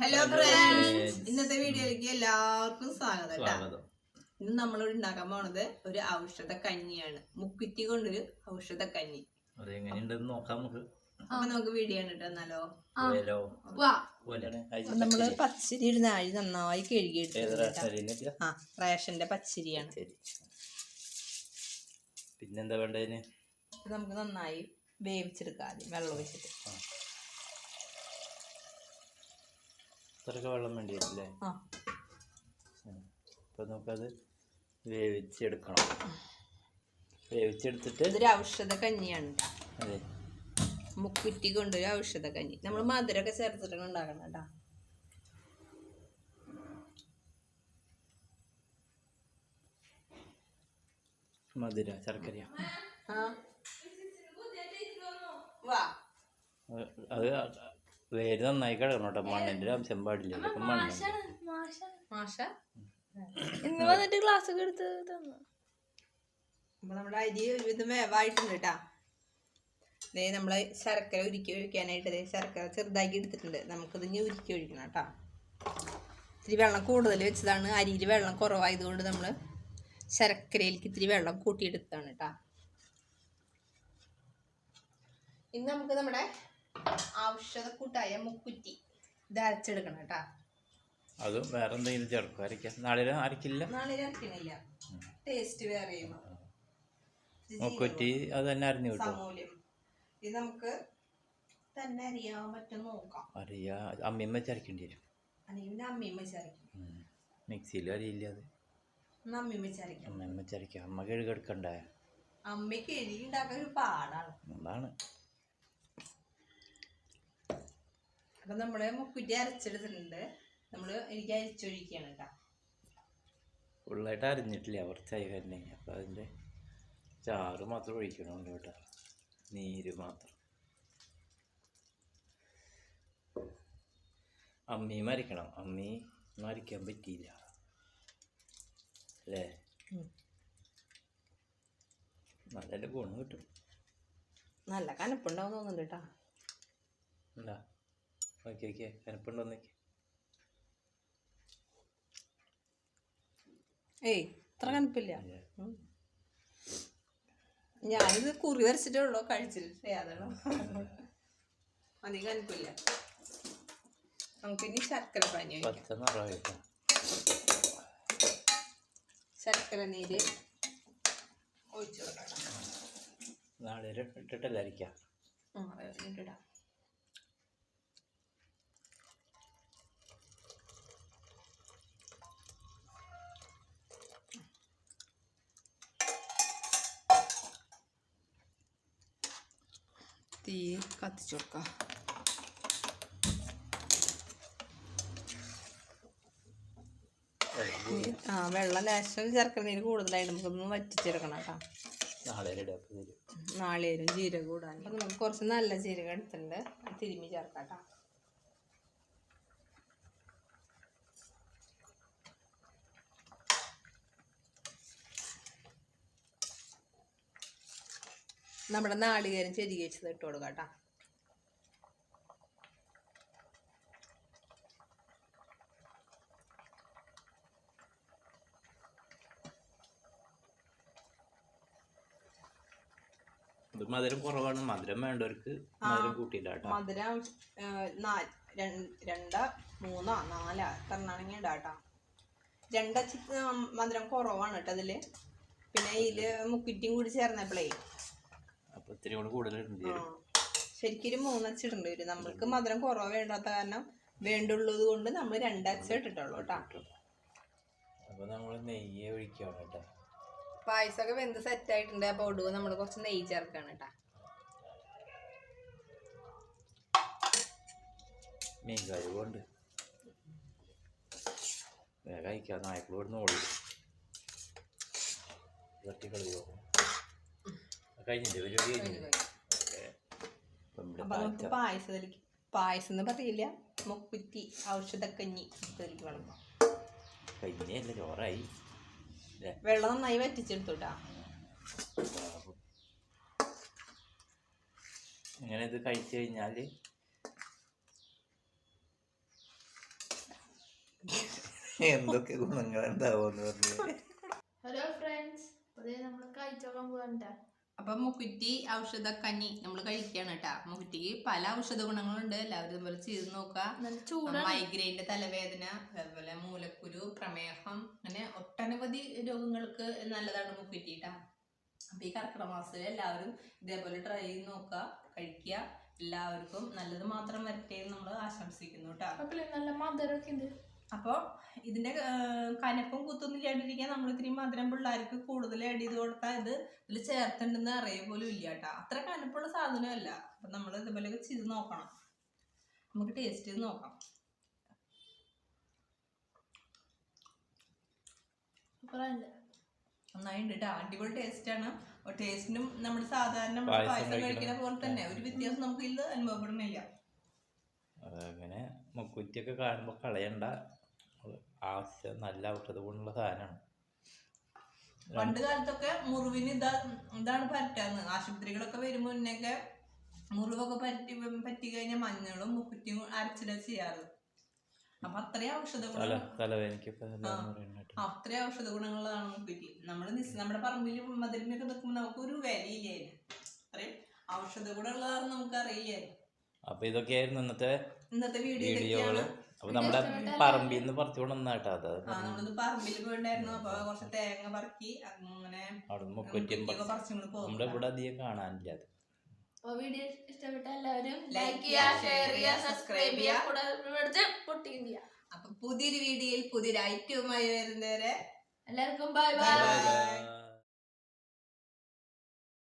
Hello friends ഇന്നത്തെ വീഡിയോയിലേക്ക് എല്ലാവർക്കും സ്വാഗതം കേട്ടോ ഇന്ന് നമ്മൾ ഉണ്ടാക്കാൻ പോണത് ഒരു ഔഷധ കഞ്ഞിയാണ്. മുക്കുറ്റി കൊണ്ടൊരു ഔഷധ കഞ്ഞി. അപ്പൊ നമുക്ക് വീഡിയോ? പോലെയാണ്. നമ്മൾ പച്ചരി ഇടുന്ന അരി നന്നായി കഴുകിയിട്ടുണ്ട്? ആ റേഷന്റെ പച്ചരിയാണ്. പിന്നെന്താ വേണ്ടതിന്? നമുക്ക് നന്നായി വേവിച്ചെടുക്കാം ആദ്യം വെള്ളം ഒഴിച്ചിട്ട്. ഇത്രയൊക്കെ വെള്ളം വേണ്ടി വരില്ലേ അല്ലേ അപ്പൊ നമുക്കത് വേവിച്ചെടുക്കണം. വേവിച്ചെടുത്തിട്ട് ഇതൊരു ഔഷധ കഞ്ഞിയാണ്. അതെ. മുക്കുറ്റി കൊണ്ടൊരു ഔഷധ കഞ്ഞി. നമ്മൾ മധുരമൊക്കെ ചേർത്തിട്ടാണ് ഉണ്ടാക്കണം കേട്ടോ മധുര ശർക്കര. അത് വേര് നന്നായി കിടക്കണം കേട്ടോ. മണ്ണിന്റെ ഒരു അംശം പാടില്ല. ഇതൊക്കെ മണ്ണ് മാഷ? ഇന്ന് വന്നിട്ട് ക്ലാസ് ഒക്കെ എടുത്ത് തന്നു. അപ്പൊ നമ്മുടെ അരി ഒരുവിധം വേവായിട്ടുണ്ട് കേട്ടാ ദേ നമ്മൾ ശർക്കര ഉരുക്കി ഒഴിക്കാനായിട്ട് ദേ ശർക്കര ചെറുതാക്കി എടുത്തിട്ടുണ്ട്. നമുക്കിത് ഇനി ഉരുക്കി ഒഴിക്കണം കേട്ടോ ഇത്തിരി വെള്ളം കൂടുതൽ വെച്ചതാണ്. അരിയിൽ വെള്ളം കുറവായതുകൊണ്ട് നമ്മൾ ശർക്കരയിലേക്ക് ഇത്തിരി വെള്ളം കൂട്ടിയെടുത്താണ് കേട്ടോ ഇന്ന് നമുക്ക് നമ്മുടെ ഔഷധക്കൂട്ടായ മുക്കുറ്റി ഇത് അരച്ചെടുക്കണം കേട്ടാ. അതും വേറെ എന്തെങ്കിലും ചേർക്കും അരയ്ക്കാം. നാളെ അരക്കില്ല നാളെ അരക്കണില്ല ടേസ്റ്റ് വേറെ മുക്കുറ്റി അത് തന്നെ അരിഞ്ഞു കിട്ടും സമൂല്യം. ഇത് നമുക്ക് തന്നെ അറിയാൻ പറ്റും നോക്കാം. അറിയാ അമ്മയും ചരക്കേണ്ടി വരും. അല്ലെങ്കിൽ പിന്നെ അമ്മയും വെച്ചരയ്ക്കും മിക്സിയിൽ അറിയില്ല അത്. അമ്മ കഴുകെടുക്കണ്ടേ അമ്മയ്ക്ക് എഴുതി ഉണ്ടാക്കാൻ ഒരു പാടാണ്. അതാണ്. അപ്പൊ നമ്മൾ മുക്കുറ്റി അരച്ചെടുത്തിട്ടുണ്ട്. നമ്മൾ എനിക്ക് അരിച്ചൊഴിക്കുകയാണ് കേട്ടോ. ഫുള്ളായിട്ട് അരിഞ്ഞിട്ടില്ല കുറച്ചായി തന്നെ അപ്പോൾ അതിന്റെ ചാറ് മാത്രം ഒഴിക്കണമുണ്ട് കേട്ടോ. നീര് മാത്രം. അമ്മീ മരിക്കണം. അമ്മി മരിക്കാൻ പറ്റിയില്ല. അല്ലേ? നല്ല ഗുണം കിട്ടും. നല്ല കനപ്പുണ്ടാവും തോന്നുന്നുണ്ട് കേട്ടോ. ഉണ്ടാ ഓക്കെ ഓക്കെ കനപ്പുണ്ടോ നോക്കി. ഏയ് ഇത്ര കനപ്പില്ല. ഞാനിത് കുറി വരച്ചിട്ടേ ഉള്ളൂ കഴിച്ചിട്ട് അതാണ്. അധികം കനപ്പില്ല. നമുക്കിനി ശർക്കര പാനി ശർക്കര നീര് ഒഴിച്ചു കൊടുക്കണം. നാളെ ഇട്ടിട്ടല്ല അരിക്കാം ആ, ഇട്ടിടാം. തീ കത്തിച്ചു കൊടുക്കാം. ആ വെള്ളം ലേശം ചേർക്കുന്നതിന് കൂടുതലായി കൂടുതലായിട്ട് നമുക്കൊന്ന് വറ്റിച്ചെടുക്കണം കേട്ടോ. നാളികേരം ജീരകം കൂടാൻ നമുക്ക് കുറച്ച് നല്ല ജീരകം എടുത്തിട്ടുണ്ട്. തിരുമ്മി ചേർക്കാം കേട്ടോ. നമ്മുടെ നാളികേരം ചെരുകി വെച്ചത് ഇട്ട് കൊടുക്കാം കേട്ടോ. ഇത് മധുരം കുറവാണ്. മധുരം വേണ്ടവർക്ക് മധുരം കൂട്ടിയില്ല കേട്ടോ. മധുരം രണ്ട് മൂന്നോ നാലോ എത്രണ്ണാണെങ്കിൽ ഇടാം രണ്ട മധുരം കുറവാണ് കേട്ടോ അതിൽ പിന്നെ ഇതിൽ മുക്കിറ്റിയും കൂടി ചേർന്നപ്പോഴേ ഇത്തിരി കൂടെ കൂടുതൽ ഇടേണ്ടി വരും. ശരിക്കൊരു മൂന്നച്ച ഇടേണ്ടി വരും. നമ്മൾക്ക് മധുരം കുറവ് വേണ്ടാത്ത കാരണം വേണ്ടുള്ളത് കൊണ്ട് നമ്മൾ രണ്ടച്ച ഇട്ടിട്ടുള്ളൂ കേട്ടോ. അപ്പോൾ നമ്മൾ നെയ്യ് ഒഴിക്കുകയാണ് കേട്ടോ. പായസമൊക്കെ വെന്ത് സെറ്റ് ആയിട്ടുണ്ട് അപ്പോൾ ഒടുവ് നമ്മൾ കുറച്ച് നെയ്യ് ചേർക്കാണ് കേട്ടോ. മീൻ കഴിവുണ്ട് വേഗം കഴിക്കാം. നായ്ക്കളോട് ഓടി തട്ടി കളിയോ കഴിഞ്ഞില്ലേ? പരിപാടി കഴിഞ്ഞില്ലേ. അപ്പം നമുക്ക്. പായസത്തിലേക്ക് പായസം എന്ന് പറയില്ല മുക്കുറ്റി ഔഷധക്കഞ്ഞി ഇതിലേക്ക് വിളമ്പാം കഴിഞ്ഞല്ലേ ചോറായി. വെള്ളം നന്നായി വറ്റിച്ചെടുത്തു കേട്ടോ ഇങ്ങനെ ഇത് കഴിച്ചു കഴിഞ്ഞാൽ എന്തൊക്കെ ഗുണങ്ങൾ ഉണ്ടാവുമെന്ന് പറഞ്ഞു. ഹലോ ഫ്രണ്ട്സ് അതെ നമ്മൾ കഴിച്ചോക്കാൻ പോകണ്ട അപ്പൊ മുക്കുറ്റി ഔഷധ കഞ്ഞി നമ്മൾ കഴിക്കുകയാണ് കേട്ടാ മുക്കുറ്റിക്ക് പല ഔഷധ ഗുണങ്ങളുണ്ട്. എല്ലാവരും ഇതുപോലെ ചെയ്ത് നോക്കുക മൈഗ്രെയിന്റെ തലവേദന അതുപോലെ മൂലക്കുരു പ്രമേഹം അങ്ങനെ ഒട്ടനവധി രോഗങ്ങൾക്ക് നല്ലതാണ് മുക്കുറ്റി കേട്ടാ അപ്പൊ ഈ കർക്കിടക മാസത്തിൽ എല്ലാവരും ഇതേപോലെ ട്രൈ ചെയ്ത് നോക്കുക കഴിക്കുക എല്ലാവർക്കും നല്ലത് മാത്രം വരട്ടെ എന്ന് നമ്മൾ ആശംസിക്കുന്നു കേട്ടോ നല്ല മധുരമൊക്കെ ഉണ്ട്. അപ്പോൾ ഇതിന്റെ കനപ്പും കുത്തൊന്നും ഇല്ലാണ്ടിരിക്കാൻ നമ്മൾ ഇത്തിരി മധുരം പിള്ളേർക്ക് കൂടുതൽ ആഡ് ചെയ്ത് കൊടുത്താൽ ഇത് ഇതിൽ ചേർത്തിണ്ടെന്ന് അറിയ പോലും ഇല്ല കേട്ടോ അത്ര കനപ്പുള്ള സാധനമല്ല. അപ്പൊ നമ്മൾ ഇതുപോലെ ചെയ്ത് നോക്കണം. നമുക്ക് ടേസ്റ്റ് ചെയ്ത് നോക്കാം. സൂപ്പറായിട്ട് നന്നായിട്ടുണ്ട് കേട്ടോ അടിപൊളി ടേസ്റ്റ് ആണ്. ടേസ്റ്റിനും നമ്മൾ സാധാരണ നമ്മൾ പായസം കഴിക്കുന്ന പോലെ തന്നെ. ഒരു വ്യത്യാസം നമുക്ക് ഇതിൽ അനുഭവപ്പെടുന്നില്ല അതങ്ങനെ മക്കുറ്റിയൊക്കെ കാണുമ്പോൾ കളയണ്ട. ആവശ്യം നല്ല ഔഷധ ഗുണമുള്ള സാധനമാണ്. പണ്ട് കാലത്തൊക്കെ മുറിവിന് ഇതാ ഇതാണ് പറ്റാന്ന് ആശുപത്രികളൊക്കെ വരും മുന്നേക്കെ മുറിവൊക്കെ പറ്റി പറ്റി കഴിഞ്ഞാൽ മഞ്ഞളും മുക്കുറ്റിയും അരച്ചിട ചെയ്യാറ്. അപ്പൊ അത്രയും ഔഷധ ഗുണം. അത്രയും ഔഷധ ഗുണങ്ങളാണ് മുക്കുറ്റി. നമ്മൾ നിസ് നമ്മുടെ പറമ്പിൽ മധുരമൊക്കെ നിൽക്കുമ്പോൾ നമുക്ക് ഒരു വിലയില്ല അതിന് അത്രയും ഔഷധ ഗുണമുള്ളതാണ് നമുക്ക് അറിയില്ലായിരുന്നു അപ്പൊ ഇതൊക്കെയായിരുന്നു ഇന്നത്തെ ഇന്നത്തെ വീഡിയോ അപ്പൊ നമ്മുടെ പറമ്പിൽ നിന്ന് പറിച്ചു കൊണ്ടുവന്നാട്ടോ അത്. പറമ്പിൽ പോയിണ്ടായിരുന്നു അപ്പൊ കുറച്ച് തേങ്ങ പറക്കി അങ്ങനെ നമ്മുടെ ഇവിടെ അധികം കാണാനില്ല അത്. അപ്പൊ വീഡിയോ ഇഷ്ടപ്പെട്ട എല്ലാവരും ലൈക്ക് ചെയ്യുക, ഷെയർ ചെയ്യുക സബ്സ്ക്രൈബ് ചെയ്യുക കൂടെ പൊട്ടിയും ചെയ്യുക അപ്പൊ പുതിയൊരു വീഡിയോയിൽ പുതിയൊരു ഐറ്റവുമായി വരുന്നവരെ എല്ലാവർക്കും ബൈ ബൈ.